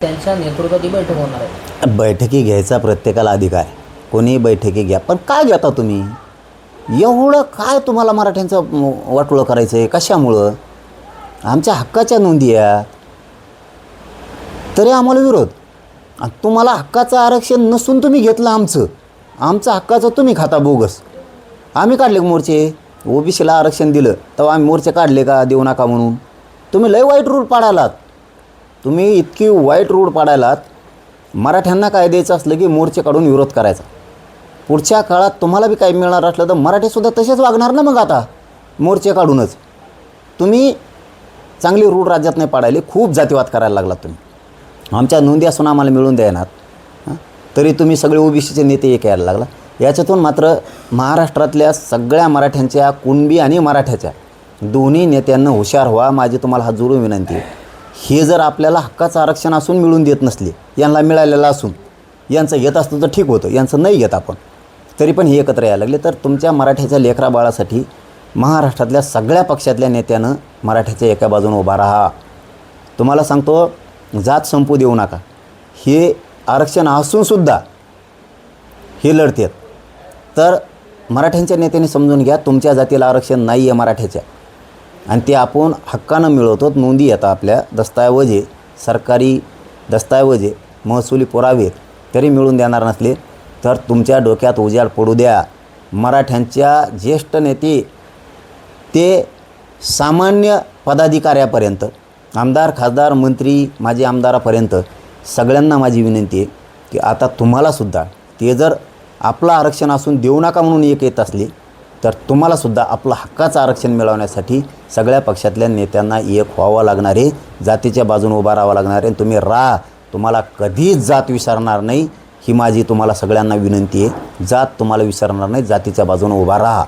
त्यांच्या नेतृत्वाची बैठक होणार आहे. बैठकी घ्यायचा प्रत्येकाला अधिकार कोणीही बैठकी घ्या. पण काय घेता तुम्ही? एवढं काय तुम्हाला मराठ्यांचं वाटोळं करायचं आहे कशामुळं? आमच्या हक्काच्या नोंदी या तरी आम्हाला विरोध. तुम्हाला हक्काचं आरक्षण नसून तुम्ही घेतलं आमचं. आमचं हक्काचं तुम्ही खाता बोगस. आम्ही काढले मोर्चे? ओबीसीला आरक्षण दिलं. तेव्हा आम्ही मोर्चे काढले का? देऊ नका म्हणून. तुम्ही लय वाईट रूट पाडालात. तुम्ही इतकी वाईट रूढ पाडायलात मराठ्यांना काय द्यायचं असलं की मोर्चे काढून विरोध करायचा. पुढच्या काळात तुम्हाला बी काय मिळणार असलं तर मराठीसुद्धा तसेच वागणार ना मग आता मोर्चे काढूनच. तुम्ही चांगली रूढ राज्यात नाही पाडायली खूप जातीवाद करायला लागला तुम्ही. आमच्या नोंदी असून आम्हाला मिळून द्यायनात तरी तुम्ही सगळे ओबीसीचे नेते एक यायला लागला. याच्यातून मात्र महाराष्ट्रातल्या सगळ्या मराठ्यांच्या कुणबी आणि मराठ्याच्या दोन्ही नेत्यांना हुशार व्हा माझी तुम्हाला हात जोडून विनंती आहे. हे जर आपल्याला हक्काचं आरक्षण असून मिळून देत नसले यांना मिळालेलं असून यांचं येत असतं तर ठीक होतं यांचं नाही येत आपण. तरी पण हे एकत्र यायला लागले. तर तुमच्या मराठ्याच्या लेकरा बाळासाठी महाराष्ट्रातल्या सगळ्या पक्षातल्या नेत्यानं मराठ्याच्या एका बाजूने उभा राहा. तुम्हाला सांगतो जात संपू देऊ नका. हे आरक्षण असूनसुद्धा हे लढतात. तर मराठ्यांच्या नेत्याने समजून घ्या तुमच्या जातीला आरक्षण नाही आहे मराठ्याच्या. आणि ते आपण हक्कानं मिळवतो नोंदी येतात आपल्या दस्तऐवजे सरकारी दस्तऐवजे महसुली पुरावे तरी मिळून देणार नसले तर तुमच्या डोक्यात उजाड पडू द्या. मराठ्यांच्या ज्येष्ठ नेते ते सामान्य पदाधिकाऱ्यापर्यंत आमदार खासदार मंत्री माजी आमदारापर्यंत सगळ्यांना माझी विनंती आहे की आता तुम्हालासुद्धा ते जर आपलं आरक्षण असून देऊ नका म्हणून एक येत असली तर तुम्हालासुद्धा आपलं हक्काचं आरक्षण मिळवण्यासाठी सगळ्या पक्षातल्या नेत्यांना एक व्हावं लागणार आहे. जातीच्या बाजूने उभा राहावं लागणार आहे. आणि तुम्ही राहा. तुम्हाला कधीच जात विसरणार नाही. ही माझी तुम्हाला सगळ्यांना विनंती आहे. जात तुम्हाला विसरणार नाही. जातीच्या बाजूने उभा राहा.